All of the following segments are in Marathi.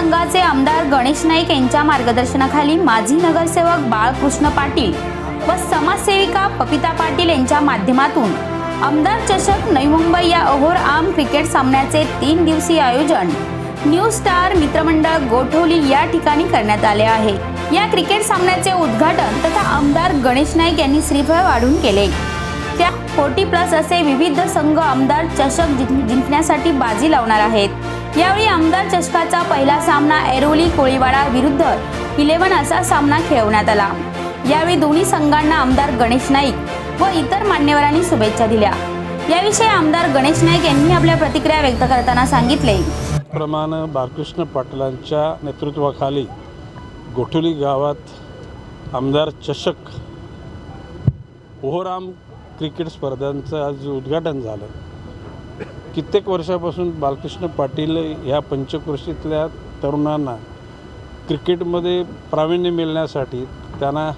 मतदारसंघाचे आमदार गणेश नाईक यांच्या मार्गदर्शनाखाली माजी नगरसेवक बाळकृष्ण पाटील व समाजसेविका पपिता पाटील यांच्या माध्यमातून आमदार चषक नवी मुंबई या अहोर आम क्रिकेट सामन्याचे तीन दिवसीय आयोजन न्यू स्टार मित्रमंडळ गोठवली या ठिकाणी करण्यात आले आहे. या क्रिकेट सामन्याचे उद्घाटन तथा आमदार गणेश नाईक यांनी श्रीफळ वाढून केले. त्या फोर्टी प्लस असे विविध संघ आमदार चषक जिंकण्यासाठी बाजी लावणार आहेत. यावेळी आमदार चषकाचा पहिला सामना ऐरोली कोळीवाडा विरुद्ध इलेव्हन असा सामना खेळवण्यात आला. यावेळी दोन्ही संघांना आमदार गणेश नाईक व इतर मान्यवरांनी शुभेच्छा दिल्या. याविषयी आमदार गणेश नाईक यांनी आपल्या प्रतिक्रिया व्यक्त करताना सांगितले. प्रमाणे बाळकृष्ण पाटलांच्या नेतृत्वाखाली गोठुली गावात आमदार चषक ओहराम क्रिकेट स्पर्धांचं आज उद्घाटन झालं. कित्येक वर्षापासून बालकृष्ण पाटील ह्या पंचक्रोशीतल्या तरुणांना क्रिकेटमध्ये प्रावीण्य मिळण्यासाठी त्यांना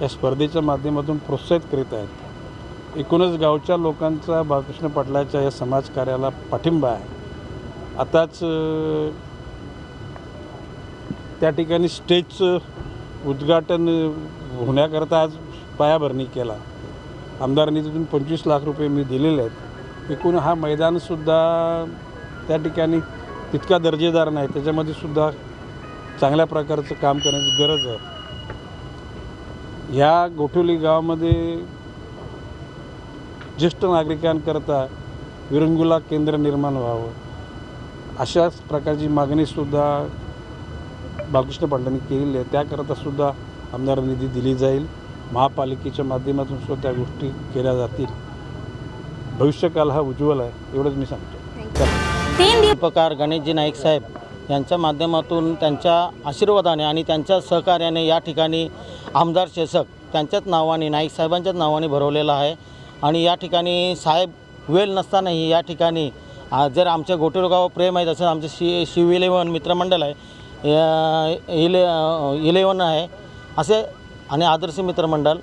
या स्पर्धेच्या माध्यमातून प्रोत्साहित करीत आहेत. एकूणच गावच्या लोकांचा बालकृष्ण पाटलाच्या या समाजकार्याला पाठिंबा आहे. आताच त्या ठिकाणी स्टेजचं उद्घाटन होण्याकरता आज पायाभरणी केला. आमदारांनी तिथून पंचवीस लाख रुपये मी दिलेले आहेत. एकूण हा मैदानसुद्धा त्या ठिकाणी तितका दर्जेदार नाही. त्याच्यामध्ये सुद्धा चांगल्या प्रकारचं काम करण्याची गरज आहे. ह्या गोठवली गावामध्ये ज्येष्ठ नागरिकांकरता विरंगुला केंद्र निर्माण व्हावं. अशाच प्रकारची मागणीसुद्धा बालकृष्ण पांडेंनी केलेली आहे. त्याकरता सुद्धा आमदार निधी दिली जाईल. महापालिकेच्या माध्यमातून सुद्धा त्या गोष्टी केल्या जातील. भविष्यकाल हा उज्ज्वल आहे एवढंच मी सांगतो. तीन दिवस उपकार गणेशजी नाईक साहेब यांच्या माध्यमातून त्यांच्या आशीर्वादाने आणि त्यांच्या सहकार्याने या ठिकाणी आमदार चषक त्यांच्याच नावाने नाईक साहेबांच्याच नावाने भरवलेला आहे. आणि या ठिकाणी साहेब वेळ नसतानाही या ठिकाणी जर आमच्या गोटेरो गाव प्रेम आहे तसं आमचं शि शिव इलेवन मित्रमंडळ आहे या- इले इलेवन आहे असे आणि आदर्श मित्रमंडळ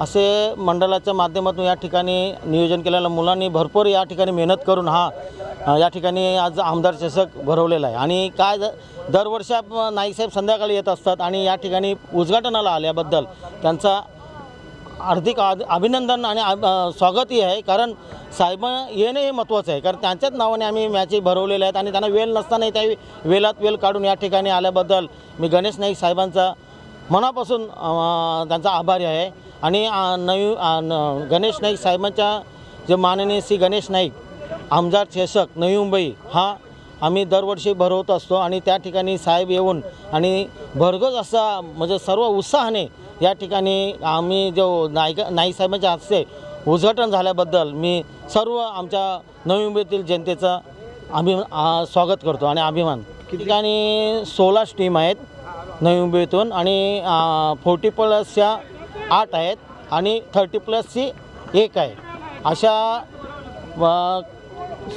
असे मंडळाच्या माध्यमातून या ठिकाणी नियोजन केलेल्या मुलांनी भरपूर या ठिकाणी मेहनत करून हा या ठिकाणी आज आमदार चषक भरवलेला आहे. आणि काय द- दरवर्षी नाईकसाहेब संध्याकाळी येत असतात आणि या ठिकाणी उद्घाटनाला आल्याबद्दल त्यांचा हार्दिक आद- अभिनंदन आणि आ- स्वागतही आहे. कारण साहेब येणे हे महत्त्वाचं आहे. कारण त्यांच्याच नावाने आम्ही मॅचेस भरवलेल्या आहेत आणि त्यांना वेळ नसतानाही त्या वेळात वेळ काढून या ठिकाणी आल्याबद्दल मी गणेश नाईक साहेबांचा मनापासून त्यांचा आभारी आहे. आणि नवी न- गणेश नाईक साहेबांच्या जे माननीय श्री गणेश नाईक आमदार चषक नवी मुंबई हा आम्ही दरवर्षी भरवत असतो आणि त्या ठिकाणी साहेब येऊन आणि भरघोस असा म्हणजे सर्व उत्साहाने या ठिकाणी आम्ही जो नायक नाईक साहेबांच्या हस्ते उद्घाटन झाल्याबद्दल मी सर्व आमच्या नवी मुंबईतील जनतेचं अभि स्वागत करतो आणि अभिमान. ठिकाणी सोळा टीम आहेत नवी मुंबईतून आणि फोर्टी प्लसच्या आठ आहेत आणि थर्टी प्लसची एक आहे. अशा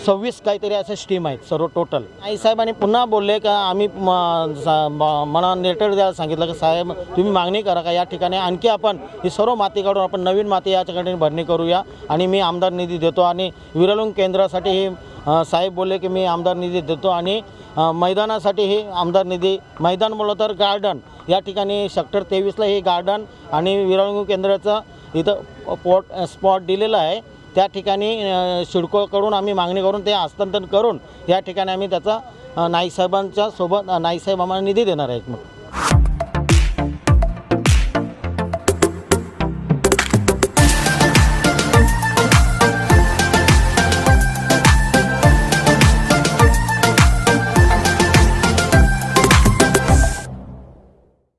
सव्वीस काहीतरी असे स्टीम आहेत सर्व टोटल आई साहेबांनी पुन्हा बोलले का आम्ही म- म- मला लेटर द्यायला सांगितलं की साहेब तुम्ही मागणी करा का या ठिकाणी आणखी आपण ही सर्व माती काढून आपण नवीन माती या ठिकाणी भरणी करूया आणि मी आमदार निधी देतो आणि विरलुंग केंद्रासाठी हे साहेब बोलले की मी आमदार निधी देतो आणि मैदानासाठीही मैदानासाठी हे आमदार निधी मैदान बोललं तर गार्डन या ठिकाणी सेक्टर तेवीसला हे गार्डन आणि विरळून केंद्राचं इथं पोट स्पॉट दिलेलं आहे. त्या ठिकाणी अ, सिडकोकडून आम्ही मागणी करून ते हस्तांतरण करून या ठिकाणी आम्ही त्याचा नाईसाहेबांच्या सोबत अ, आम्हाला निधी देणार आहेत मग